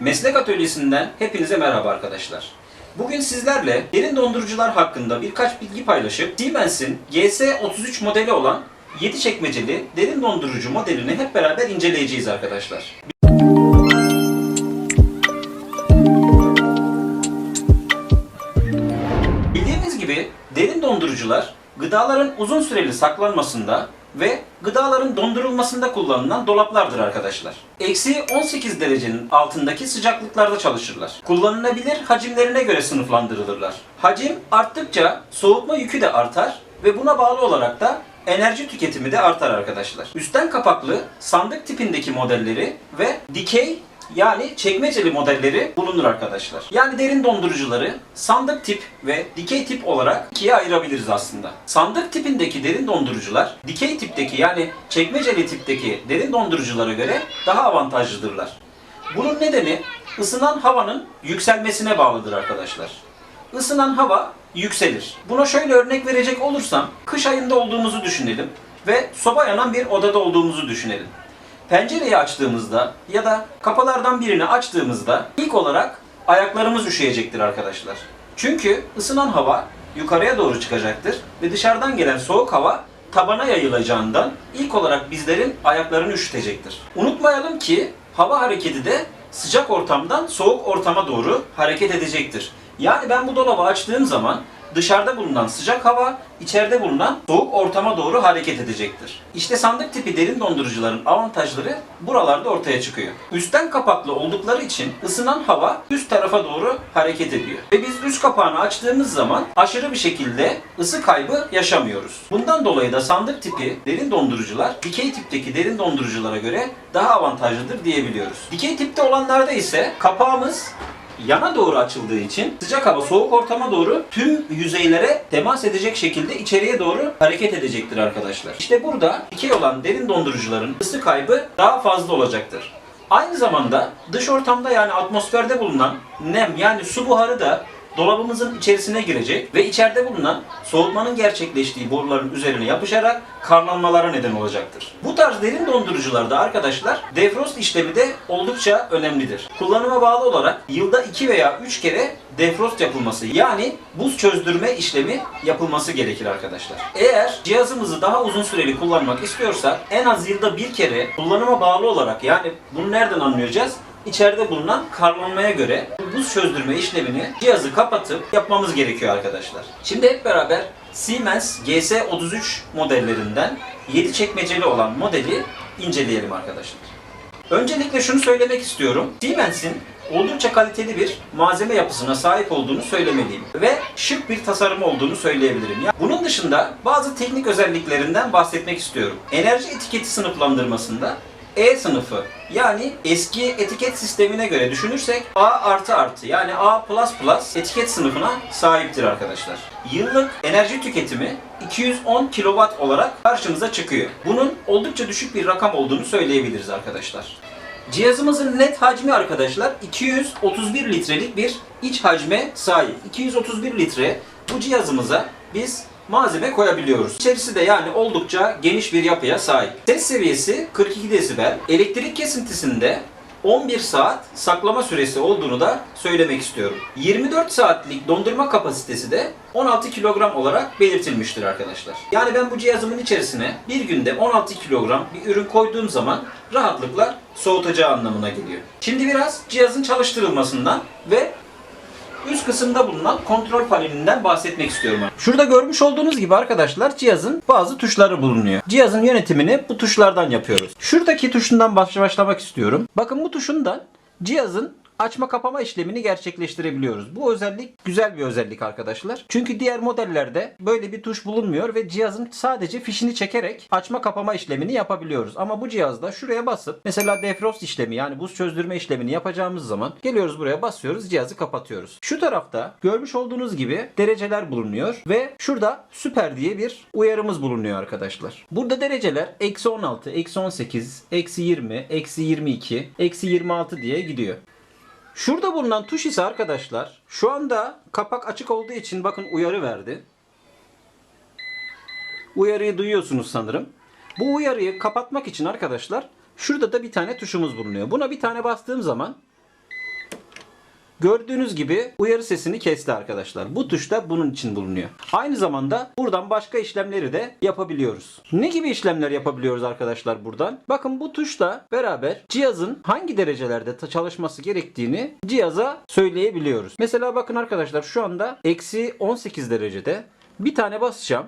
Meslek Atölyesi'nden hepinize merhaba arkadaşlar. Bugün sizlerle derin dondurucular hakkında birkaç bilgi paylaşıp Siemens'in GS33 modeli olan 7 çekmeceli derin dondurucu modelini hep beraber inceleyeceğiz arkadaşlar. Bildiğimiz gibi derin dondurucular gıdaların uzun süreli saklanmasında ve gıdaların dondurulmasında kullanılan dolaplardır arkadaşlar. Eksi 18 derecenin altındaki sıcaklıklarda çalışırlar. Kullanılabilir hacimlerine göre sınıflandırılırlar. Hacim arttıkça soğutma yükü de artar ve buna bağlı olarak da enerji tüketimi de artar arkadaşlar. Üstten kapaklı sandık tipindeki modelleri ve dikey yani çekmeceli modelleri bulunur arkadaşlar. Yani derin dondurucuları sandık tip ve dikey tip olarak ikiye ayırabiliriz aslında. Sandık tipindeki derin dondurucular dikey tipteki yani çekmeceli tipteki derin donduruculara göre daha avantajlıdırlar. Bunun nedeni ısınan havanın yükselmesine bağlıdır arkadaşlar. Isınan hava yükselir. Buna şöyle örnek verecek olursam kış ayında olduğumuzu düşünelim ve soba yanan bir odada olduğumuzu düşünelim. Pencereyi açtığımızda ya da kapılardan birini açtığımızda ilk olarak ayaklarımız üşüyecektir arkadaşlar. Çünkü ısınan hava yukarıya doğru çıkacaktır ve dışarıdan gelen soğuk hava tabana yayılacağından ilk olarak bizlerin ayaklarını üşütecektir. Unutmayalım ki hava hareketi de sıcak ortamdan soğuk ortama doğru hareket edecektir. Yani ben bu dolabı açtığım zaman dışarıda bulunan sıcak hava içeride bulunan soğuk ortama doğru hareket edecektir. İşte sandık tipi derin dondurucuların avantajları buralarda ortaya çıkıyor. Üstten kapaklı oldukları için ısınan hava üst tarafa doğru hareket ediyor. Ve biz üst kapağını açtığımız zaman aşırı bir şekilde ısı kaybı yaşamıyoruz. Bundan dolayı da sandık tipi derin dondurucular dikey tipteki derin donduruculara göre daha avantajlıdır diyebiliyoruz. Dikey tipte olanlarda ise kapağımız yana doğru açıldığı için sıcak hava soğuk ortama doğru tüm yüzeylere temas edecek şekilde içeriye doğru hareket edecektir arkadaşlar. İşte burada dikey olan derin dondurucuların ısı kaybı daha fazla olacaktır. Aynı zamanda dış ortamda yani atmosferde bulunan nem yani su buharı da dolabımızın içerisine girecek ve içeride bulunan soğutmanın gerçekleştiği boruların üzerine yapışarak karlanmalara neden olacaktır. Bu tarz derin dondurucularda arkadaşlar defrost işlemi de oldukça önemlidir. Kullanıma bağlı olarak yılda 2 veya 3 kere defrost yapılması yani buz çözdürme işlemi yapılması gerekir arkadaşlar. Eğer cihazımızı daha uzun süreli kullanmak istiyorsak en az yılda bir kere kullanıma bağlı olarak yani bunu nereden anlayacağız? İçeride bulunan karlanmaya göre bu buz çözdürme işlemini cihazı kapatıp yapmamız gerekiyor arkadaşlar. Şimdi hep beraber Siemens GS33 modellerinden 7 çekmeceli olan modeli inceleyelim arkadaşlar. Öncelikle şunu söylemek istiyorum. Siemens'in oldukça kaliteli bir malzeme yapısına sahip olduğunu söylemeliyim. Ve şık bir tasarım olduğunu söyleyebilirim. Bunun dışında bazı teknik özelliklerinden bahsetmek istiyorum. Enerji etiketi sınıflandırmasında E sınıfı yani eski etiket sistemine göre düşünürsek A artı artı yani A plus plus etiket sınıfına sahiptir arkadaşlar. Yıllık enerji tüketimi 210 kW olarak karşımıza çıkıyor. Bunun oldukça düşük bir rakam olduğunu söyleyebiliriz arkadaşlar. Cihazımızın net hacmi arkadaşlar 231 litrelik bir iç hacme sahip. 231 litre bu cihazımıza biz malzeme koyabiliyoruz. İçerisi de yani oldukça geniş bir yapıya sahip. Ses seviyesi 42 desibel. Elektrik kesintisinde 11 saat saklama süresi olduğunu da söylemek istiyorum. 24 saatlik dondurma kapasitesi de 16 kilogram olarak belirtilmiştir arkadaşlar. Yani ben bu cihazımın içerisine bir günde 16 kilogram bir ürün koyduğum zaman rahatlıkla soğutacağı anlamına geliyor. Şimdi biraz cihazın çalıştırılmasından ve üst kısımda bulunan kontrol panelinden bahsetmek istiyorum. Şurada görmüş olduğunuz gibi arkadaşlar cihazın bazı tuşları bulunuyor. Cihazın yönetimini bu tuşlardan yapıyoruz. Şuradaki tuşundan baş- başlamak istiyorum. Bakın bu tuşundan cihazın açma kapama işlemini gerçekleştirebiliyoruz. Bu özellik güzel bir özellik arkadaşlar. Çünkü diğer modellerde böyle bir tuş bulunmuyor ve cihazın sadece fişini çekerek açma kapama işlemini yapabiliyoruz. Ama bu cihazda şuraya basıp mesela defrost işlemi yani buz çözdürme işlemini yapacağımız zaman geliyoruz buraya basıyoruz cihazı kapatıyoruz. Şu tarafta görmüş olduğunuz gibi dereceler bulunuyor ve şurada süper diye bir uyarımız bulunuyor arkadaşlar. Burada dereceler eksi 16, eksi 18, eksi 20, eksi 22, eksi 26 diye gidiyor. Şurada bulunan tuş ise arkadaşlar şu anda kapak açık olduğu için bakın uyarı verdi. Uyarıyı duyuyorsunuz sanırım. Bu uyarıyı kapatmak için arkadaşlar şurada da bir tane tuşumuz bulunuyor. Buna bir tane bastığım zaman Gördüğünüz gibi uyarı sesini kesti arkadaşlar. Bu tuş da bunun için bulunuyor. Aynı zamanda buradan başka işlemleri de yapabiliyoruz. Ne gibi işlemler yapabiliyoruz arkadaşlar buradan? Bakın bu tuşla beraber cihazın hangi derecelerde çalışması gerektiğini cihaza söyleyebiliyoruz. Mesela bakın arkadaşlar şu anda eksi 18 derecede bir tane basacağım.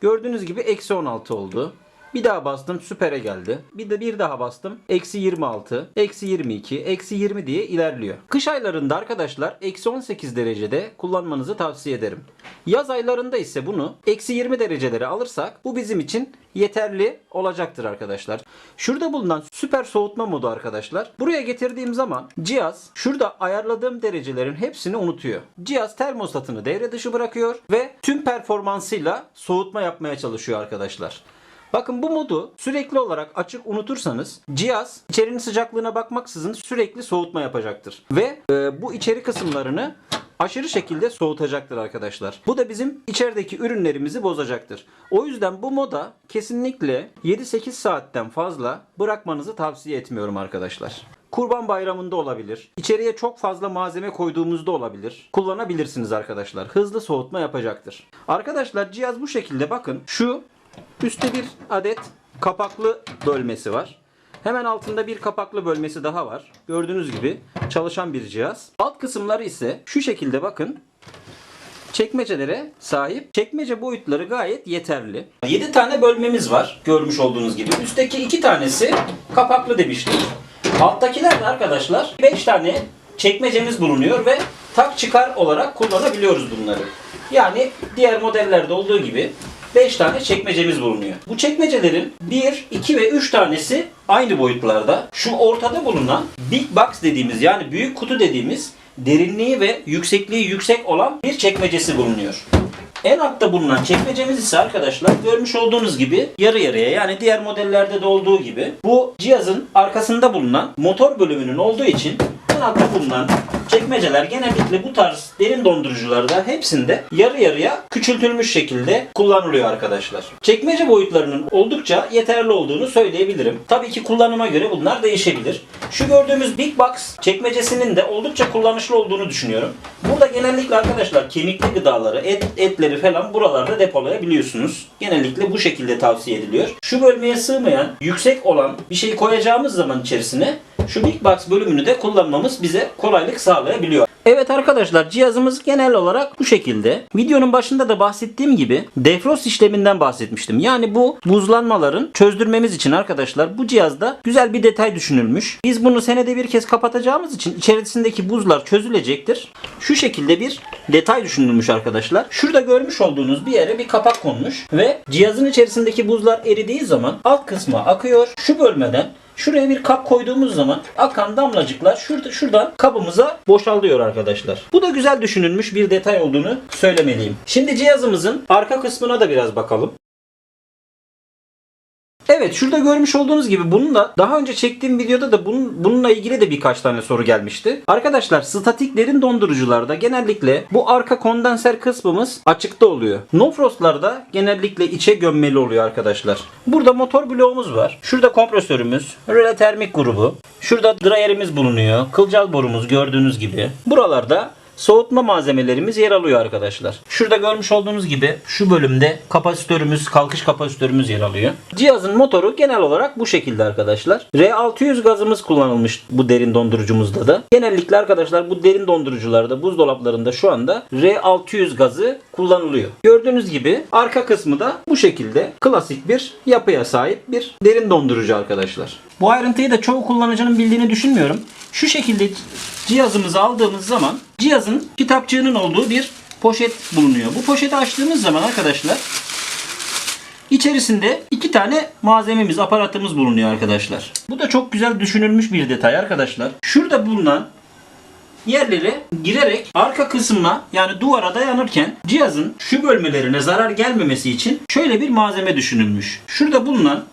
Gördüğünüz gibi eksi 16 oldu. Bir daha bastım süpere geldi. Bir de bir daha bastım. Eksi 26, eksi 22, eksi 20 diye ilerliyor. Kış aylarında arkadaşlar eksi 18 derecede kullanmanızı tavsiye ederim. Yaz aylarında ise bunu eksi 20 derecelere alırsak bu bizim için yeterli olacaktır arkadaşlar. Şurada bulunan süper soğutma modu arkadaşlar. Buraya getirdiğim zaman cihaz şurada ayarladığım derecelerin hepsini unutuyor. Cihaz termostatını devre dışı bırakıyor ve tüm performansıyla soğutma yapmaya çalışıyor arkadaşlar. Bakın bu modu sürekli olarak açık unutursanız cihaz içerinin sıcaklığına bakmaksızın sürekli soğutma yapacaktır. Ve e, bu içeri kısımlarını aşırı şekilde soğutacaktır arkadaşlar. Bu da bizim içerideki ürünlerimizi bozacaktır. O yüzden bu moda kesinlikle 7-8 saatten fazla bırakmanızı tavsiye etmiyorum arkadaşlar. Kurban bayramında olabilir. İçeriye çok fazla malzeme koyduğumuzda olabilir. Kullanabilirsiniz arkadaşlar. Hızlı soğutma yapacaktır. Arkadaşlar cihaz bu şekilde bakın. Şu üstte bir adet kapaklı bölmesi var. Hemen altında bir kapaklı bölmesi daha var. Gördüğünüz gibi çalışan bir cihaz. Alt kısımları ise şu şekilde bakın çekmecelere sahip. Çekmece boyutları gayet yeterli. 7 tane bölmemiz var görmüş olduğunuz gibi. Üstteki 2 tanesi kapaklı demiştik. Alttakiler de arkadaşlar 5 tane çekmecemiz bulunuyor ve tak çıkar olarak kullanabiliyoruz bunları. Yani diğer modellerde olduğu gibi 5 tane çekmecemiz bulunuyor. Bu çekmecelerin 1, 2 ve 3 tanesi aynı boyutlarda. Şu ortada bulunan Big Box dediğimiz yani büyük kutu dediğimiz derinliği ve yüksekliği yüksek olan bir çekmecesi bulunuyor. En altta bulunan çekmecemiz ise arkadaşlar görmüş olduğunuz gibi yarı yarıya yani diğer modellerde de olduğu gibi bu cihazın arkasında bulunan motor bölümünün olduğu için en altta bulunan çekmeceler genellikle bu tarz derin dondurucularda hepsinde yarı yarıya küçültülmüş şekilde kullanılıyor arkadaşlar. Çekmece boyutlarının oldukça yeterli olduğunu söyleyebilirim. Tabii ki kullanıma göre bunlar değişebilir. Şu gördüğümüz Big Box çekmecesinin de oldukça kullanışlı olduğunu düşünüyorum. Burada genellikle arkadaşlar kemikli gıdaları, et, etleri falan buralarda depolayabiliyorsunuz. Genellikle bu şekilde tavsiye ediliyor. Şu bölmeye sığmayan, yüksek olan bir şey koyacağımız zaman içerisine şu Big Box bölümünü de kullanmamız bize kolaylık sağlayabiliyor. Evet arkadaşlar cihazımız genel olarak bu şekilde. Videonun başında da bahsettiğim gibi defrost işleminden bahsetmiştim. Yani bu buzlanmaların çözdürmemiz için arkadaşlar bu cihazda güzel bir detay düşünülmüş. Biz bunu senede bir kez kapatacağımız için içerisindeki buzlar çözülecektir. Şu şekilde bir detay düşünülmüş arkadaşlar. Şurada görmüş olduğunuz bir yere bir kapak konmuş ve cihazın içerisindeki buzlar eridiği zaman alt kısma akıyor. Şu bölmeden Şuraya bir kap koyduğumuz zaman akan damlacıklar şurada şuradan kabımıza boşalıyor arkadaşlar. Bu da güzel düşünülmüş bir detay olduğunu söylemeliyim. Şimdi cihazımızın arka kısmına da biraz bakalım. Evet şurada görmüş olduğunuz gibi bunun da daha önce çektiğim videoda da bunun, bununla ilgili de birkaç tane soru gelmişti. Arkadaşlar statik derin dondurucularda genellikle bu arka kondenser kısmımız açıkta oluyor. No frostlarda genellikle içe gömmeli oluyor arkadaşlar. Burada motor bloğumuz var. Şurada kompresörümüz, röle termik grubu. Şurada dryer'imiz bulunuyor. Kılcal borumuz gördüğünüz gibi. Buralarda soğutma malzemelerimiz yer alıyor arkadaşlar. Şurada görmüş olduğunuz gibi şu bölümde kapasitörümüz, kalkış kapasitörümüz yer alıyor. Cihazın motoru genel olarak bu şekilde arkadaşlar. R600 gazımız kullanılmış bu derin dondurucumuzda da. Genellikle arkadaşlar bu derin dondurucularda, buzdolaplarında şu anda R600 gazı kullanılıyor. Gördüğünüz gibi arka kısmı da bu şekilde klasik bir yapıya sahip bir derin dondurucu arkadaşlar. Bu ayrıntıyı da çoğu kullanıcının bildiğini düşünmüyorum. Şu şekilde cihazımızı aldığımız zaman cihazın kitapçığının olduğu bir poşet bulunuyor. Bu poşeti açtığımız zaman arkadaşlar içerisinde iki tane malzememiz, aparatımız bulunuyor arkadaşlar. Bu da çok güzel düşünülmüş bir detay arkadaşlar. Şurada bulunan yerlere girerek arka kısmına yani duvara dayanırken cihazın şu bölmelerine zarar gelmemesi için şöyle bir malzeme düşünülmüş. Şurada bulunan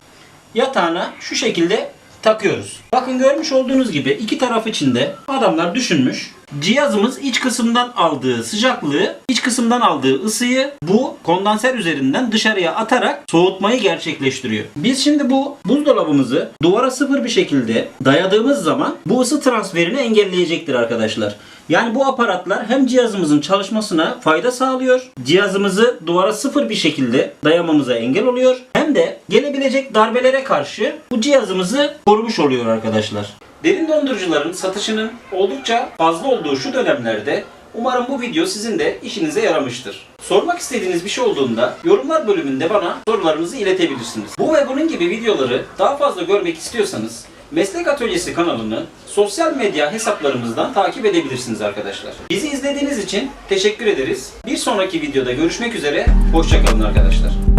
yatağına şu şekilde takıyoruz. Bakın görmüş olduğunuz gibi iki taraf içinde adamlar düşünmüş. Cihazımız iç kısımdan aldığı sıcaklığı, iç kısımdan aldığı ısıyı bu kondanser üzerinden dışarıya atarak soğutmayı gerçekleştiriyor. Biz şimdi bu buzdolabımızı duvara sıfır bir şekilde dayadığımız zaman bu ısı transferini engelleyecektir arkadaşlar. Yani bu aparatlar hem cihazımızın çalışmasına fayda sağlıyor, cihazımızı duvara sıfır bir şekilde dayamamıza engel oluyor. Hem de gelebilecek darbelere karşı bu cihazımızı korumuş oluyor arkadaşlar. Derin dondurucuların satışının oldukça fazla olduğu şu dönemlerde umarım bu video sizin de işinize yaramıştır. Sormak istediğiniz bir şey olduğunda yorumlar bölümünde bana sorularınızı iletebilirsiniz. Bu ve bunun gibi videoları daha fazla görmek istiyorsanız Meslek Atölyesi kanalını sosyal medya hesaplarımızdan takip edebilirsiniz arkadaşlar. Bizi izlediğiniz için teşekkür ederiz. Bir sonraki videoda görüşmek üzere. Hoşçakalın arkadaşlar.